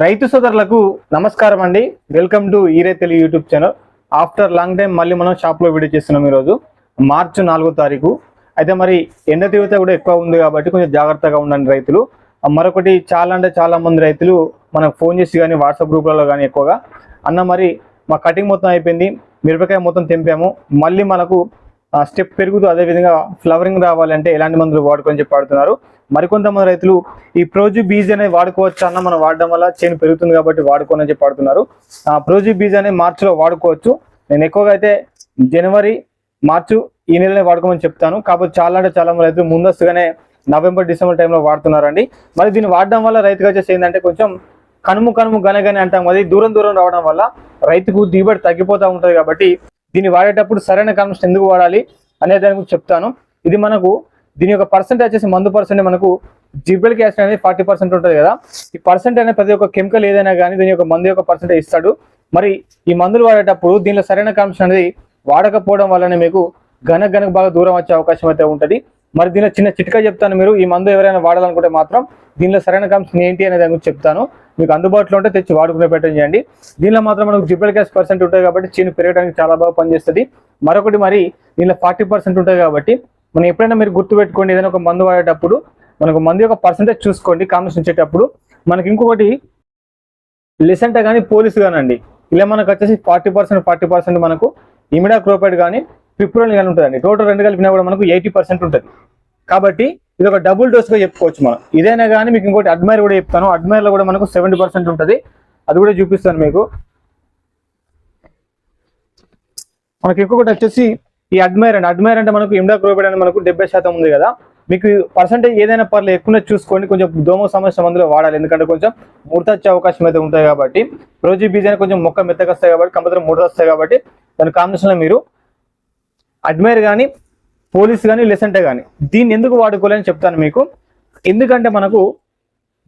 రైతు సోదరులకు నమస్కారం అండి. వెల్కమ్ టు ఈరే Telugu YouTube channel. After long time మళ్ళీ మనం షాప్లో వీడియో చేస్తున్నాం ఈరోజు మార్చి నాలుగో తారీఖు. అయితే మరి ఎండ తీవ్రత కూడా ఎక్కువ ఉంది కాబట్టి కొంచెం జాగ్రత్తగా ఉండండి రైతులు. మరొకటి చాలా అంటే చాలా మంది రైతులు మనకు ఫోన్ చేసి కానీ వాట్సాప్ గ్రూప్లలో కానీ ఎక్కువగా అన్న మరి మా కటింగ్ మొత్తం అయిపోయింది మిరపకాయ మొత్తం తెంపాము మళ్ళీ మనకు స్టెప్ పెరుగుతూ అదేవిధంగా ఫ్లవరింగ్ రావాలంటే ఎలాంటి మందులు వాడుకొని చెప్పి వాడుతున్నారు మరికొంతమంది రైతులు ఈ ప్రోజు బీజ్ అనేది వాడుకోవచ్చు అన్న మనం వాడడం వల్ల చేను పెరుగుతుంది కాబట్టి వాడుకోనని చెప్పి వాడుతున్నారు. ఆ ప్రోజు బీజ్ అనేది మార్చిలో వాడుకోవచ్చు. నేను ఎక్కువగా అయితే జనవరి మార్చు ఈ నెలనే వాడుకోమని చెప్తాను. కాకపోతే చాలా అంటే చాలా మంది రైతులు ముందస్తుగానే నవంబర్ డిసెంబర్ టైంలో వాడుతున్నారండి. మరి దీన్ని వాడడం వల్ల రైతుగా వచ్చేసి ఏంటంటే కొంచెం కనుము కనుము గనగని అంటాం అది దూరం దూరం రావడం వల్ల రైతుకు దిగుబడి తగ్గిపోతూ ఉంటుంది కాబట్టి దీన్ని వాడేటప్పుడు సరైన కన్వర్షన్ ఎందుకు వాడాలి అనే దాని గురించి చెప్తాను. ఇది మనకు దీని యొక్క పర్సెంట్ వచ్చేసి మందు పర్సెంట్ మనకు జిబ్బెల్ యాసిడ్ అనేది ఫార్టీ పర్సెంట్ ఉంటుంది కదా. ఈ పర్సెంట్ అనేది ప్రతి ఒక్క కెమికల్ ఏదైనా కానీ దీని యొక్క మందు యొక్క పర్సెంట్ ఇస్తాడు. మరి ఈ మందులు వాడేటప్పుడు దీనిలో సరైన కన్వర్షన్ అనేది వాడకపోవడం వల్లనే మీకు ఘన గనక బాగా దూరం వచ్చే అవకాశం అయితే ఉంటుంది. మరి దీనిలో చిన్న చిట్కా చెప్తాను మీరు. ఈ మందు ఎవరైనా వాడాలనుకుంటే మాత్రం దీనిలో సరైన కన్వర్షన్ ఏంటి అనే దాని గురించి చెప్తాను. మీకు అందుబాటులో ఉంటే తెచ్చి వాడుకునే పెట్టడం చేయండి. దీనిలో మాత్రం మనకు జిబ్బెల్ గ్యాస్ పర్సెంట్ ఉంటుంది కాబట్టి చిన్న పెరగడానికి చాలా బాగా పనిచేస్తుంది. మరొకటి మరి దీనిలో ఫార్టీ పర్సెంట్ ఉంటుంది కాబట్టి మనం ఎప్పుడైనా మీరు గుర్తుపెట్టుకోండి ఏదైనా ఒక మందు వాడేటప్పుడు మనకు మందు యొక్క పర్సెంటేజ్ చూసుకోండి కాంబినేషన్ ఇచ్చేటప్పుడు. మనకి ఇంకొకటి లిసెంటా కానీ పోలీస్ కానండి ఇలా మనకు వచ్చేసి ఫార్టీ పర్సెంట్ ఫార్టీ పర్సెంట్ మనకు ఇమిడా క్రోపైడ్ కానీ పిప్రోల్ కానీ ఉంటుందండి. టోటల్ రెండు కలిపినా కూడా మనకు ఎయిటీ పర్సెంట్ ఉంటుంది. కాబట్టి ఇది ఒక డబుల్ డోస్గా చెప్పుకోవచ్చు మనం. ఇదైనా కానీ మీకు ఇంకోటి అడ్మైర్ కూడా చెప్తాను. అడ్మైర్లో కూడా మనకు సెవెంటీ పర్సెంట్ ఉంటుంది. అది కూడా చూపిస్తాను మీకు. మనకి ఇంకొకటి వచ్చేసి ఈ అడ్మైర్ అండి. అడ్మైర్ అంటే మనకు ఇమిడా క్రోపైడ్ అని మనకు డెబ్బై శాతం ఉంది కదా. మీకు పర్సంటేజ్ ఏదైనా పర్లేదు ఎక్కువ చూసుకోండి. కొంచెం దోమ సమస్య మందులో వాడాలి. ఎందుకంటే కొంచెం ముడత వచ్చే అవకాశం అయితే ఉంటుంది కాబట్టి. రోజు బీజ్ కొంచెం మొక్క మెత్తగా వస్తాయి కాబట్టి కంపల్సరీ ముడత వస్తాయి కాబట్టి దాని కాంబినేషన్లో మీరు అడ్మైర్ కానీ పోలీస్ కానీ లెసెంటే కానీ దీన్ని ఎందుకు వాడుకోవాలని చెప్తాను మీకు. ఎందుకంటే మనకు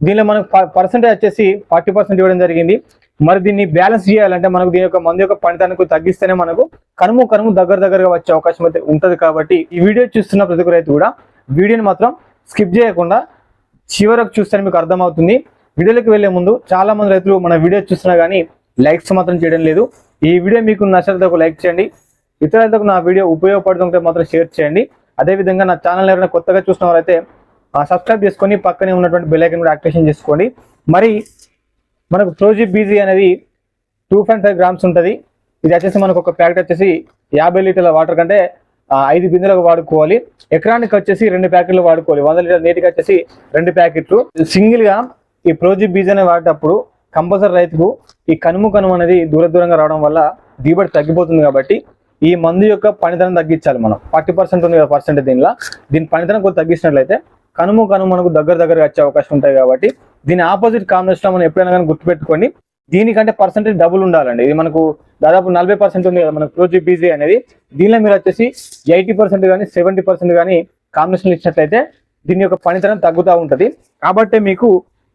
దీనిలో మనకు పర్సెంటేజ్ వచ్చేసి ఫార్టీ పర్సెంట్ ఇవ్వడం జరిగింది. మరి దీన్ని బ్యాలెన్స్ చేయాలంటే మనకు దీని యొక్క మందు యొక్క పనితనకు తగ్గిస్తేనే మనకు కనుము కనుము దగ్గర దగ్గరగా వచ్చే అవకాశం అయితే ఉంటుంది కాబట్టి ఈ వీడియో చూస్తున్న ప్రతి ఒక్క రైతు కూడా వీడియోని మాత్రం స్కిప్ చేయకుండా చివరకు చూస్తే మీకు అర్థమవుతుంది. వీడియోలోకి వెళ్ళే ముందు చాలా మంది రైతులు మన వీడియో చూస్తున్నా కానీ లైక్స్ మాత్రం చేయడం లేదు. ఈ వీడియో మీకు నచ్చితే ఒక లైక్ చేయండి. ఇతరులకు నా వీడియో ఉపయోగపడుతుంటే మాత్రం షేర్ చేయండి. అదేవిధంగా నా ఛానల్ ఎవరైనా కొత్తగా చూసిన వారైతే సబ్స్క్రైబ్ చేసుకొని పక్కనే ఉన్నటువంటి బెల్లైకన్ కూడా యాక్టివేషన్ చేసుకోండి. మరి మనకు ప్రోజీ బీజీ అనేది టూ పాయింట్ ఫైవ్ గ్రామ్స్ ఉంటుంది. ఇది వచ్చేసి మనకు ఒక ప్యాకెట్ వచ్చేసి యాభై లీటర్ల వాటర్ కంటే ఐదు బిందెలకు వాడుకోవాలి. ఎకరానికి వచ్చేసి రెండు ప్యాకెట్లు వాడుకోవాలి. వంద లీటర్ నీటికి వచ్చేసి రెండు ప్యాకెట్లు. సింగిల్గా ఈ ప్రోజీ బీజ్ అనేది వాడేటప్పుడు కంపల్సరీ రైతుకు ఈ కనుము కనుము అనేది దూర దూరంగా రావడం వల్ల దిగుబడి తగ్గిపోతుంది కాబట్టి ఈ మందు యొక్క పనితనం తగ్గించాలి మనం. ఫార్టీ పర్సెంట్ ఉంది కదా పర్సెంట్ దీనిలో. దీని పనితనం కొంచెం తగ్గించినట్లయితే కనుము కనుము మనకు దగ్గర దగ్గరగా వచ్చే అవకాశం ఉంటాయి కాబట్టి దీని ఆపోజిట్ కాంబినేషన్ మనం ఎప్పుడైనా కానీ గుర్తుపెట్టుకోండి. దీనికంటే పర్సెంటేజ్ డబుల్ ఉండాలండి. ఇది మనకు దాదాపు నలభై పర్సెంట్ ఉంది కదా మనకు ప్రోజీ బీజీ అనేది. దీనిలో మీరు వచ్చేసి ఎయిటీ పర్సెంట్ కానీ సెవెంటీ పర్సెంట్ కానీ కాంబినేషన్ ఇచ్చినట్లయితే దీని యొక్క పనితనం తగ్గుతూ ఉంటుంది. కాబట్టి మీకు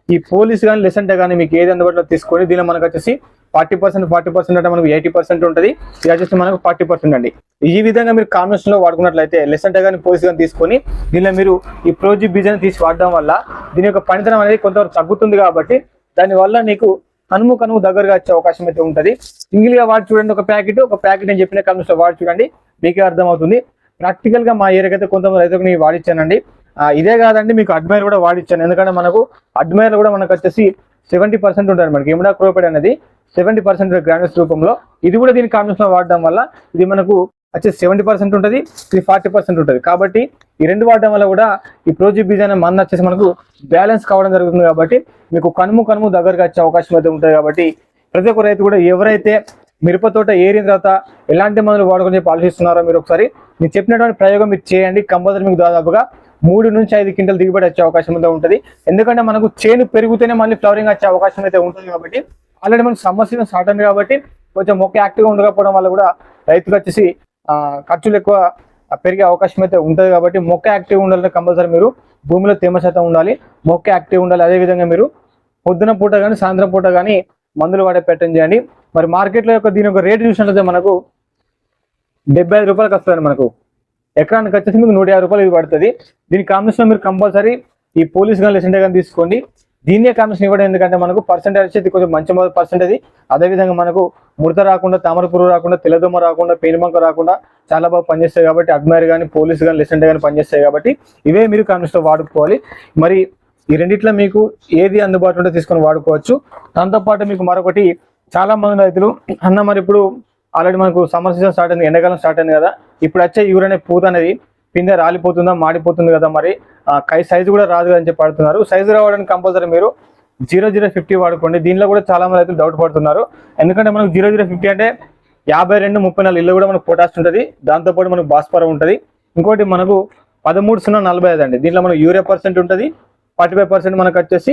ఈ పోలీస్ కానీ లెసెంట్ కానీ మీకు ఏది అందుబాటులో తీసుకొని దీనిలో మనకు వచ్చేసి ఫార్టీ పర్సెంట్ ఫార్టీ పర్సెంట్ అంటే మనకు ఎయిటీ పర్సెంట్ ఉంటుంది. ఇది వచ్చేసి మనకు ఫార్టీ పర్సెంట్ అండి. ఈ విధంగా మీరు కాంబినేషన్లో వాడుకున్నట్లయితే లెసెంట్ కానీ పోలీస్ కానీ తీసుకొని దీనిలో మీరు ఈ ప్రోజీ బీజాన్ని తీసి వాడడం వల్ల దీని యొక్క పనితనం అనేది కొంతవరకు తగ్గుతుంది కాబట్టి దానివల్ల నీకు కనుము కనుము దగ్గరగా వచ్చే అవకాశం అయితే ఉంటుంది. సింగిల్గా వాడి చూడండి ఒక ప్యాకెట్ ఒక ప్యాకెట్ నేను చెప్పిన కనుమ వాడి చూడండి మీకే అర్థమవుతుంది. ప్రాక్టికల్గా మా ఏరియాకి అయితే కొంతమంది రైతులకు నేను వాడిచ్చానండి. ఇదే కాదండి మీకు అడ్మైర్ కూడా వాడిచ్చాను. ఎందుకంటే మనకు అడ్మైర్ కూడా మనకు వచ్చేసి సెవెంటీ పర్సెంట్ ఉంటుంది మనకి. ఎమిడా క్రోపెడ్ అనేది సెవెంటీ పర్సెంట్ గ్రానైట్స్ రూపంలో. ఇది కూడా దీని కాంబినేషన్లో వాడడం వల్ల ఇది మనకు వచ్చేసి సెవెంటీ పర్సెంట్ ఉంటుంది ఇది ఫార్టీ పర్సెంట్ ఉంటుంది. కాబట్టి ఈ రెండు వాడడం వల్ల కూడా ఈ ప్రోజీ బీజ్ అనే మందు వచ్చేసి మనకు బ్యాలెన్స్ కావడం జరుగుతుంది కాబట్టి మీకు కనుము కనుము దగ్గరగా వచ్చే అవకాశం అయితే ఉంటుంది కాబట్టి ప్రతి ఒక్క రైతు కూడా ఎవరైతే మిరప తోట ఏరిన తర్వాత ఎలాంటి మందులు వాడుకొని చెప్పి ఆలోచిస్తున్నారో మీరు ఒకసారి నేను చెప్పినటువంటి ప్రయోగం మీరు చేయండి. కంపల్సరీ మీకు దాదాపుగా మూడు నుంచి ఐదు క్వింటల్ దిగుబడి వచ్చే అవకాశం అయితే ఉంటుంది. ఎందుకంటే మనకు చేను పెరిగితేనే మళ్ళీ ఫ్లవరింగ్ వచ్చే అవకాశం అయితే ఉంటుంది కాబట్టి ఆల్రెడీ మనకు సమస్య స్టార్ట్ అయింది కాబట్టి కొంచెం మొక్క యాక్టివ్గా ఉండకపోవడం వల్ల కూడా రైతుకు వచ్చేసి ఖర్చులు ఎక్కువ పెరిగే అవకాశం అయితే ఉంటుంది కాబట్టి మొక్క యాక్టివ్ ఉండాలంటే కంపల్సరీ మీరు భూమిలో తేమ శాతం ఉండాలి. మొక్క యాక్టివ్ ఉండాలి. అదేవిధంగా మీరు పొద్దున పూట కానీ సాయంత్రం పూట కానీ మందులు వాడే పెట్టడం చేయండి. మరి మార్కెట్లో యొక్క దీని యొక్క రేటు చూసినట్లయితే మనకు డెబ్బై ఐదు రూపాయలకు వస్తుంది మనకు. ఎకరానికి వచ్చేసి మీకు నూట యాభై రూపాయలు ఇది పడుతుంది. దీని కాంబినేషన్ మీరు కంపల్సరీ ఈ పోలీస్ కానీ లెసెంటే కానీ తీసుకోండి. దీన్నే కాంబినేషన్ ఇవ్వడం ఎందుకంటే మనకు పర్సెంటేజ్ వచ్చేది కొంచెం మంచి పర్సెంటేజ్ అదేవిధంగా మనకు ముడత రాకుండా తామర పురుగు రాకుండా తెల్లదోమ రాకుండా పేనుమంక రాకుండా చాలా బాగా పనిచేస్తాయి కాబట్టి అడ్మైర్ కానీ పోలీస్ కానీ లెసెంట్ కానీ పనిచేస్తాయి కాబట్టి ఇవే మీరు కాంబినేషన్ వాడుకోవాలి. మరి ఈ రెండిట్లో మీకు ఏది అందుబాటులో ఉంటే తీసుకొని వాడుకోవచ్చు. దాంతోపాటు మీకు మరొకటి చాలా మంది రైతులు అన్న మరి ఇప్పుడు ఆల్రెడీ మనకు సమ్మర్ సీజన్ స్టార్ట్ అయింది ఎండాకాలం స్టార్ట్ అయింది కదా ఇప్పుడు వచ్చే యూర్ అనే పూత అనేది పిందె రాలిపోతుందా మాడిపోతుంది కదా మరి కై సైజు కూడా రాదు అని చెప్పి పడుతున్నారు సైజు రావడానికి కంపల్సరీ మీరు జీరో జీరో ఫిఫ్టీ వాడుకోండి. దీనిలో కూడా చాలా మంది రైతులు డౌట్ పడుతున్నారు. ఎందుకంటే మనకు జీరో జీరో ఫిఫ్టీ అంటే యాభై రెండు ముప్పై నాలుగు ఇల్లు కూడా మనకు పొటాష్ ఉంటుంది. దాంతోపాటు మనకు భాస్వరం ఉంటుంది. ఇంకోటి మనకు పదమూడు సున్నా నలభై ఐదు అండి. దీంట్లో మనకు యూరియా పర్సెంట్ ఉంటుంది. ఫార్టీ ఫైవ్ పర్సెంట్ మనకు వచ్చేసి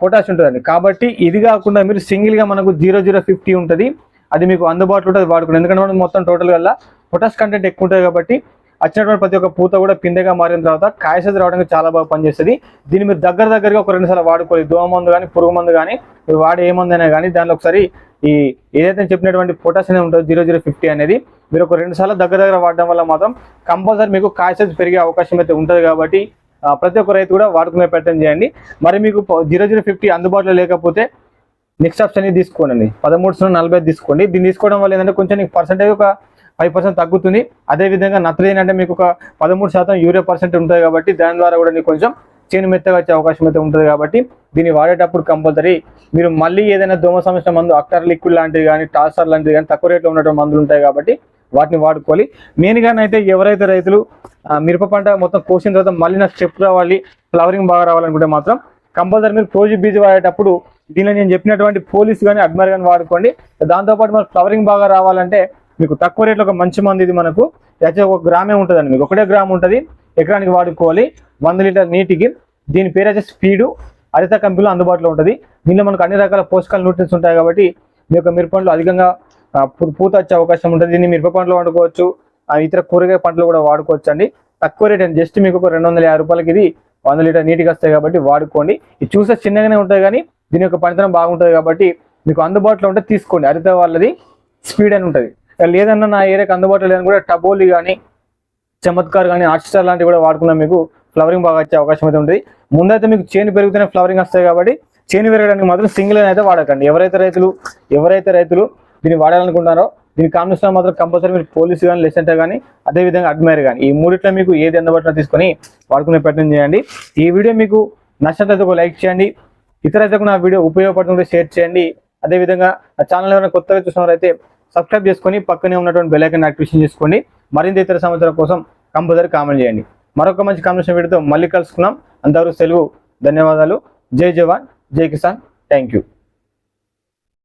పొటాష్ ఉంటుందండి. కాబట్టి ఇది కాకుండా మీరు సింగిల్గా మనకు జీరో జీరో ఫిఫ్టీ ఉంటుంది. అది మీకు అందుబాటులో ఉంటుంది వాడుకోండి. ఎందుకంటే మనం మొత్తం టోటల్ వల్ల పొటాష్ కంటెంట్ ఎక్కువ ఉంటుంది కాబట్టి వచ్చినటువంటి ప్రతి ఒక్క పూత కూడా పిందెగా మారిన తర్వాత కాయసది రావడానికి చాలా బాగా పనిచేస్తుంది. దీన్ని మీరు దగ్గర దగ్గరగా ఒక రెండు సార్లు వాడుకోవాలి. దోమ మందు కానీ పురుగు మందు కానీ మీరు వాడే ఏ మందు అయినా కానీ దానిలో ఒకసారి ఈ ఏదైతే చెప్పినటువంటి పొటాష్ అనేది ఉంటుందో జీరో జీరో ఫిఫ్టీ అనేది మీరు ఒక రెండు సార్లు దగ్గర దగ్గర వాడడం వల్ల మాత్రం కంపల్సరీ మీకు కాయసది పెరిగే అవకాశం అయితే ఉంటుంది కాబట్టి ప్రతి ఒక్క రైతు కూడా వాడుకునే ప్రయత్నం చేయండి. మరి మీకు జీరో జీరో ఫిఫ్టీ అందుబాటులో లేకపోతే నెక్స్ట్ ఆప్షన్ తీసుకోండి. పదమూడు సున్నా నలభై తీసుకోండి. దీన్ని తీసుకోవడం వల్ల ఏంటంటే కొంచెం నీకు పర్సంటేజ్ ఒక ఫైవ్ పర్సెంట్ తగ్గుతుంది. అదేవిధంగా నత్రజని అంటే మీకు ఒక పదమూడు శాతం యూరియా పర్సెంట్ ఉంటుంది కాబట్టి దాని ద్వారా కూడా నీకు కొంచెం చేను మెత్తగా వచ్చే అవకాశం అయితే ఉంటుంది కాబట్టి దీన్ని వాడేటప్పుడు కంపల్సరీ మీరు మళ్ళీ ఏదైనా దోమ సమస్య మందు అక్టర్ లిక్విడ్ లాంటిది కానీ టాసర్ లాంటివి కానీ తక్కువ రేట్లో ఉన్నటువంటి మందులు ఉంటాయి కాబట్టి వాటిని వాడుకోవాలి. మెయిన్గానైతే ఎవరైతే రైతులు మిరప పంట మొత్తం కోసిన తర్వాత మళ్ళీ నాకు స్టెప్ రావాలి ఫ్లవరింగ్ బాగా రావాలనుకుంటే మాత్రం కంపల్సరీ మీరు ప్రోజీ బీజ్ వాడేటప్పుడు దీనిలో నేను చెప్పినటువంటి పోలీస్ కానీ అడ్మైర్ కానీ వాడుకోండి. దాంతోపాటు మనకు ఫ్లవరింగ్ బాగా రావాలంటే మీకు తక్కువ రేట్లో ఒక మంచి మంది ఇది మనకు. అయితే ఒక గ్రామే ఉంటుందండి మీకు. ఒకటే గ్రామ్ ఉంటుంది. ఎకరానికి వాడుకోవాలి. వంద లీటర్ నీటికి. దీని పేరు వచ్చే స్పీడు హరిత కంపెనీలో అందుబాటులో ఉంటుంది. దీనిలో మనకు అన్ని రకాల పోషకాలు న్యూట్రియన్స్ ఉంటాయి కాబట్టి మీ యొక్క మిరప పంటలు అధికంగా పూత వచ్చే అవకాశం ఉంటుంది. దీన్ని మిరప పంటలు వాడుకోవచ్చు ఇతర కూరగాయ పంటలు కూడా వాడుకోవచ్చు అండి. తక్కువ రేట్ అండి. జస్ట్ మీకు ఒక రెండు వందల యాభై రూపాయలకి ఇది వంద లీటర్ నీటికి వస్తాయి కాబట్టి వాడుకోండి. ఇది చూస్తే చిన్నగానే ఉంటుంది కానీ దీని యొక్క పనితనం బాగుంటుంది కాబట్టి మీకు అందుబాటులో ఉంటే తీసుకోండి. హరిత వాళ్ళది స్పీడ్ అని ఉంటుంది. లేదన్నా నా ఏరియాకి అందుబాటులో లేదని కూడా టబోలి కానీ చమత్కార్ కానీ ఆర్చిస్టార్ లాంటివి కూడా వాడుకున్నా మీకు. ఫ్లవరింగ్ బాగా వచ్చే అవకాశం అయితే ఉంటుంది. ముందైతే మీకు చేను పెరుగుతూనే ఫ్లవరింగ్ వస్తాయి కాబట్టి చేను పెరగడానికి మాత్రం సింగిల్ అయితే వాడకండి. ఎవరైతే రైతులు ఎవరైతే రైతులు దీన్ని వాడాలనుకుంటారో దీని కాంబినేషన్ మాత్రం కంపల్సరీ మీరు పోలీస్ కానీ లెసెంట్ కానీ అదేవిధంగా అడ్మైర్ కానీ ఈ మూడిట్లో మీకు ఏది అందుబాటులో తీసుకొని వాడుకునే ప్రయత్నం చేయండి. ఈ వీడియో మీకు నచ్చినట్లయితే ఒక లైక్ చేయండి. ఇతర రైతులకు నా వీడియో ఉపయోగపడుతుంటే షేర్ చేయండి. అదేవిధంగా నా ఛానల్ ఎవరైనా కొత్తగా చూసినవారైతే సబ్స్క్రైబ్ చేసుకొని పక్కనే ఉన్నటువంటి బెల్ యాక్టివేషన్ చేసుకోండి. మరింత ఇతర సమాచారం కోసం కంపల్సరీ కామెంట్ చేయండి. మరొక మంచి కాంబినేషన్ వీడియోతో మళ్ళీ కలుసుకున్నాం అందరూ సెలవు ధన్యవాదాలు. జై జవాన్ జై కిసాన్. Thank you